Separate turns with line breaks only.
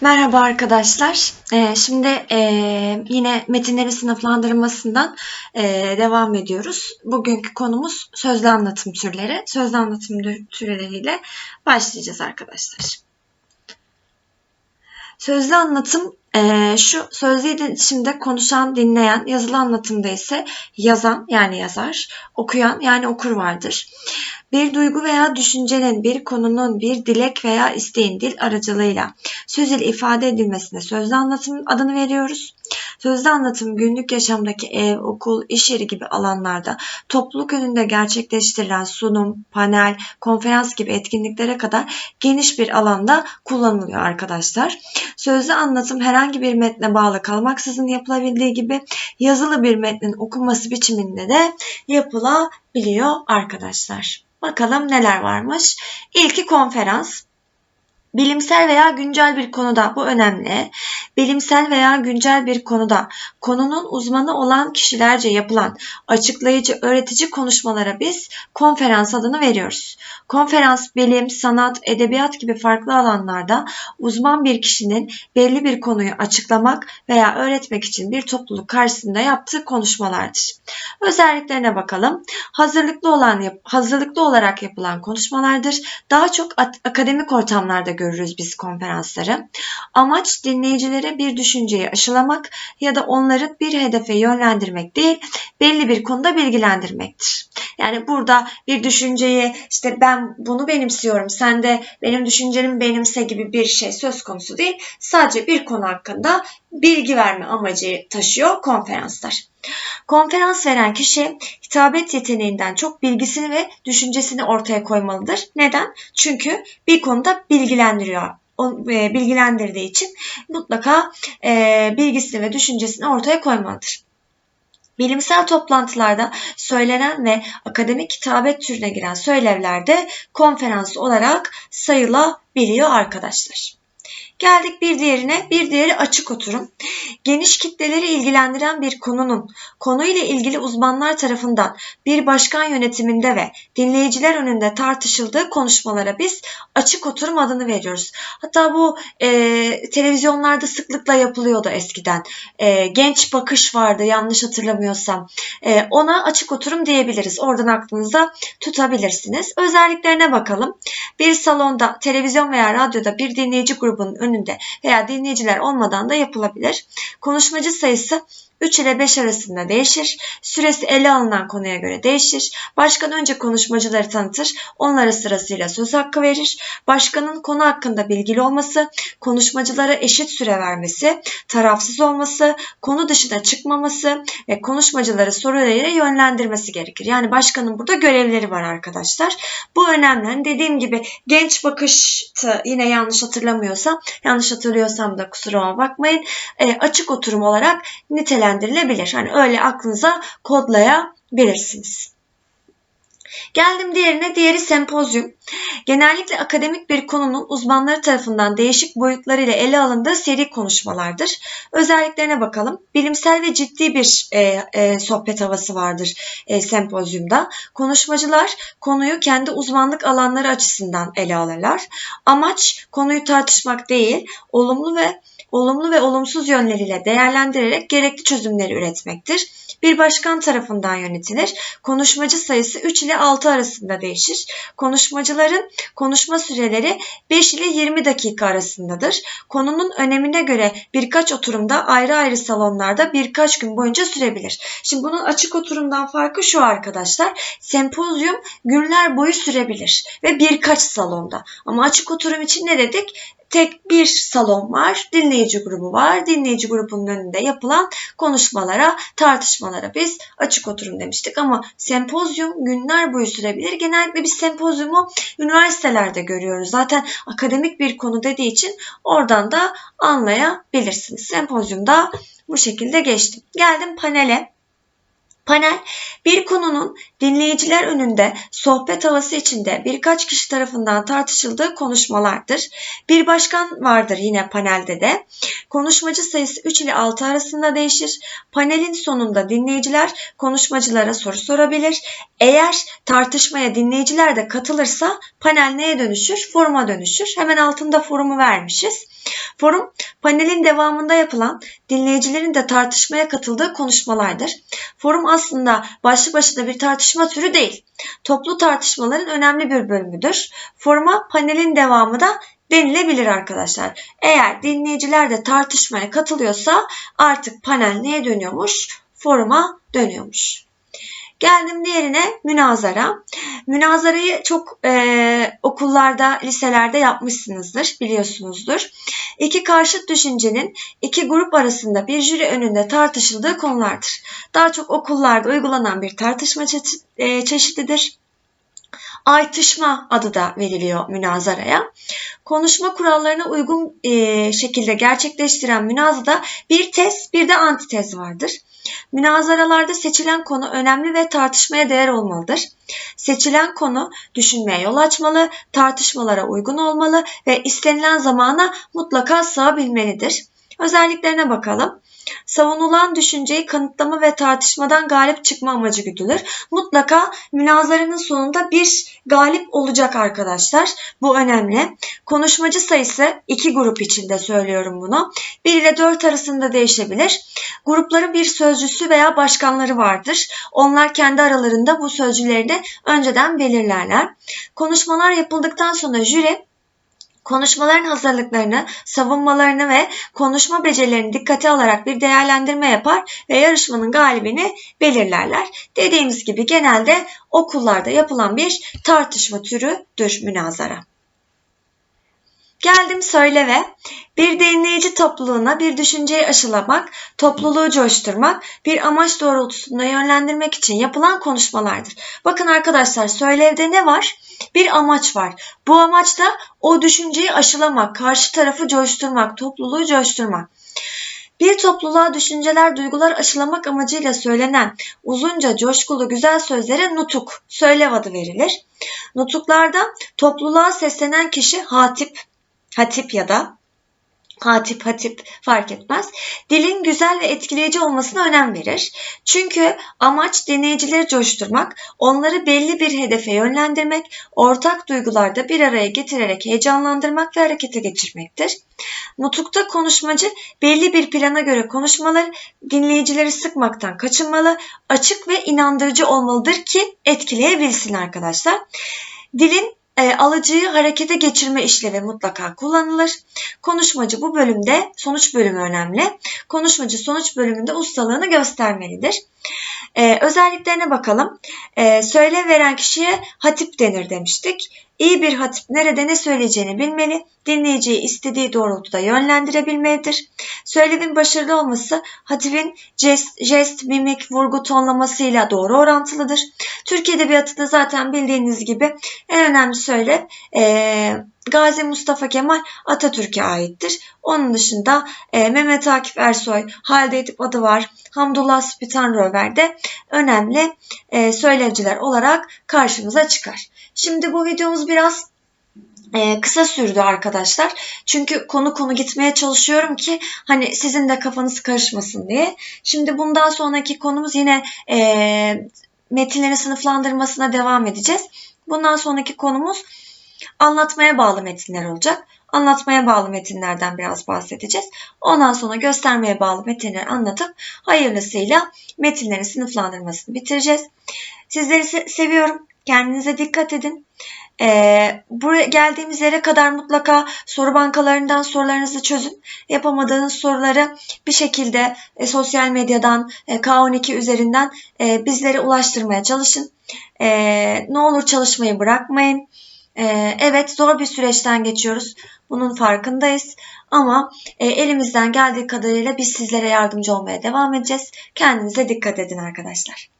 Merhaba arkadaşlar. Ee, şimdi e, yine metinlerin sınıflandırılmasından e, devam ediyoruz. Bugünkü konumuz sözlü anlatım türleri. Sözlü anlatım türleriyle başlayacağız arkadaşlar. Sözlü anlatım e, şu sözlü iletişimde konuşan, dinleyen, yazılı anlatımda ise yazan yani yazar, okuyan yani okur vardır. Bir duygu veya düşüncenin, bir konunun, bir dilek veya isteğin dil aracılığıyla söz ile ifade edilmesine sözlü anlatım adını veriyoruz. Sözlü anlatım günlük yaşamdaki ev, okul, iş yeri gibi alanlarda topluluk önünde gerçekleştirilen sunum, panel, konferans gibi etkinliklere kadar geniş bir alanda kullanılıyor arkadaşlar. Sözlü anlatım herhangi bir metne bağlı kalmaksızın yapılabildiği gibi yazılı bir metnin okunması biçiminde de yapılabiliyor arkadaşlar. Bakalım neler varmış. İlki konferans. Bilimsel veya güncel bir konuda bu önemli. Bilimsel veya güncel bir konuda konunun uzmanı olan kişilerce yapılan açıklayıcı, öğretici konuşmalara biz konferans adını veriyoruz. Konferans bilim, sanat, edebiyat gibi farklı alanlarda uzman bir kişinin belli bir konuyu açıklamak veya öğretmek için bir topluluk karşısında yaptığı konuşmalardır. Özelliklerine bakalım. Hazırlıklı olan hazırlıklı olarak yapılan konuşmalardır. Daha çok akademik ortamlarda görürüz biz konferansları. Amaç dinleyicilere bir düşünceyi aşılamak ya da onları bir hedefe yönlendirmek değil, belli bir konuda bilgilendirmektir. Yani burada bir düşünceyi işte ben bunu benimsiyorum, sen de benim düşüncelerimi benimse gibi bir şey söz konusu değil. Sadece bir konu hakkında bilgi verme amacı taşıyor konferanslar. Konferans veren kişi hitabet yeteneğinden çok bilgisini ve düşüncesini ortaya koymalıdır. Neden? Çünkü bir konuda bilgilendiriyor e, bilgilendirdiği için mutlaka e, bilgisini ve düşüncesini ortaya koymalıdır. Bilimsel toplantılarda söylenen ve akademik kitabet türüne giren söylevlerde konferans olarak sayılabiliyor arkadaşlar. Geldik bir diğerine. Bir diğeri açık oturum. Geniş kitleleri ilgilendiren bir konunun konuyla ilgili uzmanlar tarafından bir başkan yönetiminde ve dinleyiciler önünde tartışıldığı konuşmalara biz açık oturum adını veriyoruz. Hatta bu e, televizyonlarda sıklıkla yapılıyordu eskiden. E, genç bakış vardı yanlış hatırlamıyorsam. E, ona açık oturum diyebiliriz. Oradan aklınıza tutabilirsiniz. Özelliklerine bakalım. Bir salonda, televizyon veya radyoda bir dinleyici grubunun önünde veya dinleyiciler olmadan da yapılabilir. Konuşmacı sayısı 3 ile 5 arasında değişir. Süresi ele alınan konuya göre değişir. Başkan önce konuşmacıları tanıtır. Onlara sırasıyla söz hakkı verir. Başkanın konu hakkında bilgili olması, konuşmacılara eşit süre vermesi, tarafsız olması, konu dışına çıkmaması ve konuşmacıları sorularıyla yönlendirmesi gerekir. Yani başkanın burada görevleri var arkadaşlar. Bu önemli. Hani dediğim gibi genç bakıştı yine yanlış hatırlamıyorsam, yanlış hatırlıyorsam da kusuruma bakmayın. E, açık oturum olarak nitelendirilmiştir değerlendirilebilir. Hani öyle aklınıza kodlayabilirsiniz. Geldim diğerine, diğeri sempozyum. Genellikle akademik bir konunun uzmanları tarafından değişik boyutlarıyla ele alındığı seri konuşmalardır. Özelliklerine bakalım. Bilimsel ve ciddi bir e, e, sohbet havası vardır e, sempozyumda. Konuşmacılar konuyu kendi uzmanlık alanları açısından ele alırlar. Amaç konuyu tartışmak değil, olumlu ve olumlu ve olumsuz yönleriyle değerlendirerek gerekli çözümleri üretmektir. Bir başkan tarafından yönetilir. Konuşmacı sayısı 3 ile 6 arasında değişir. Konuşmacıların konuşma süreleri 5 ile 20 dakika arasındadır. Konunun önemine göre birkaç oturumda ayrı ayrı salonlarda birkaç gün boyunca sürebilir. Şimdi bunun açık oturumdan farkı şu arkadaşlar. Sempozyum günler boyu sürebilir ve birkaç salonda. Ama açık oturum için ne dedik? Tek bir salon var, dinleyici grubu var. Dinleyici grubunun önünde yapılan konuşmalara, tartışmalara biz açık oturum demiştik. Ama sempozyum günler boyu sürebilir. Genellikle biz sempozyumu üniversitelerde görüyoruz. Zaten akademik bir konu dediği için oradan da anlayabilirsiniz. Sempozyumda bu şekilde geçtim. Geldim panele. Panel bir konunun dinleyiciler önünde sohbet havası içinde birkaç kişi tarafından tartışıldığı konuşmalardır. Bir başkan vardır yine panelde de. Konuşmacı sayısı 3 ile 6 arasında değişir. Panelin sonunda dinleyiciler konuşmacılara soru sorabilir. Eğer tartışmaya dinleyiciler de katılırsa panel neye dönüşür? Foruma dönüşür. Hemen altında forumu vermişiz. Forum, panelin devamında yapılan, dinleyicilerin de tartışmaya katıldığı konuşmalardır. Forum aslında başlı başına bir tartışma türü değil. Toplu tartışmaların önemli bir bölümüdür. Foruma panelin devamı da denilebilir arkadaşlar. Eğer dinleyiciler de tartışmaya katılıyorsa artık panel neye dönüyormuş? Foruma dönüyormuş. Geldim diğerine münazara. Münazarayı çok e, okullarda, liselerde yapmışsınızdır, biliyorsunuzdur. İki karşıt düşüncenin iki grup arasında bir jüri önünde tartışıldığı konulardır. Daha çok okullarda uygulanan bir tartışma çe- e, çeşididir. Aytışma adı da veriliyor münazaraya. Konuşma kurallarına uygun e, şekilde gerçekleştiren münazarada bir tez bir de antitez vardır. Münazaralarda seçilen konu önemli ve tartışmaya değer olmalıdır. Seçilen konu düşünmeye yol açmalı, tartışmalara uygun olmalı ve istenilen zamana mutlaka sığabilmelidir. Özelliklerine bakalım. Savunulan düşünceyi kanıtlama ve tartışmadan galip çıkma amacı güdülür. Mutlaka münazaranın sonunda bir galip olacak arkadaşlar. Bu önemli. Konuşmacı sayısı iki grup içinde söylüyorum bunu. 1 ile 4 arasında değişebilir. Grupların bir sözcüsü veya başkanları vardır. Onlar kendi aralarında bu sözcülerini önceden belirlerler. Konuşmalar yapıldıktan sonra jüri konuşmaların hazırlıklarını, savunmalarını ve konuşma becerilerini dikkate alarak bir değerlendirme yapar ve yarışmanın galibini belirlerler. Dediğimiz gibi genelde okullarda yapılan bir tartışma türüdür münazara. Geldim söyle ve bir dinleyici topluluğuna bir düşünceyi aşılamak, topluluğu coşturmak, bir amaç doğrultusunda yönlendirmek için yapılan konuşmalardır. Bakın arkadaşlar söylevde ne var? Bir amaç var. Bu amaç da o düşünceyi aşılamak, karşı tarafı coşturmak, topluluğu coşturmak. Bir topluluğa düşünceler, duygular aşılamak amacıyla söylenen uzunca, coşkulu, güzel sözlere nutuk, söylev adı verilir. Nutuklarda topluluğa seslenen kişi hatip, hatip ya da hatip hatip fark etmez. Dilin güzel ve etkileyici olmasına önem verir. Çünkü amaç dinleyicileri coşturmak, onları belli bir hedefe yönlendirmek, ortak duygularda bir araya getirerek heyecanlandırmak ve harekete geçirmektir. Nutukta konuşmacı belli bir plana göre konuşmaları dinleyicileri sıkmaktan kaçınmalı, açık ve inandırıcı olmalıdır ki etkileyebilsin arkadaşlar. Dilin e, alıcıyı harekete geçirme işlevi mutlaka kullanılır. Konuşmacı bu bölümde sonuç bölümü önemli. Konuşmacı sonuç bölümünde ustalığını göstermelidir. E, özelliklerine bakalım. E, söyle veren kişiye hatip denir demiştik. İyi bir hatip nerede ne söyleyeceğini bilmeli, dinleyiciyi istediği doğrultuda yönlendirebilmelidir. Söylemin başarılı olması hatibin jest, jest, mimik, vurgu tonlamasıyla doğru orantılıdır. Türk Edebiyatı'da zaten bildiğiniz gibi en önemli söylev e, Gazi Mustafa Kemal Atatürk'e aittir. Onun dışında e, Mehmet Akif Ersoy, Halide Edip adı var, Hamdullah Spitanrover de önemli e, söylevciler olarak karşımıza çıkar. Şimdi bu videomuz biraz ee, kısa sürdü arkadaşlar. Çünkü konu konu gitmeye çalışıyorum ki hani sizin de kafanız karışmasın diye. Şimdi bundan sonraki konumuz yine e, metinlerin sınıflandırmasına devam edeceğiz. Bundan sonraki konumuz anlatmaya bağlı metinler olacak. Anlatmaya bağlı metinlerden biraz bahsedeceğiz. Ondan sonra göstermeye bağlı metinleri anlatıp hayırlısıyla metinlerin sınıflandırmasını bitireceğiz. Sizleri se- seviyorum. Kendinize dikkat edin. Ee, buraya geldiğimiz yere kadar mutlaka soru bankalarından sorularınızı çözün. Yapamadığınız soruları bir şekilde e, sosyal medyadan, e, K12 üzerinden e, bizlere ulaştırmaya çalışın. E, ne olur çalışmayı bırakmayın. E, evet zor bir süreçten geçiyoruz. Bunun farkındayız. Ama e, elimizden geldiği kadarıyla biz sizlere yardımcı olmaya devam edeceğiz. Kendinize dikkat edin arkadaşlar.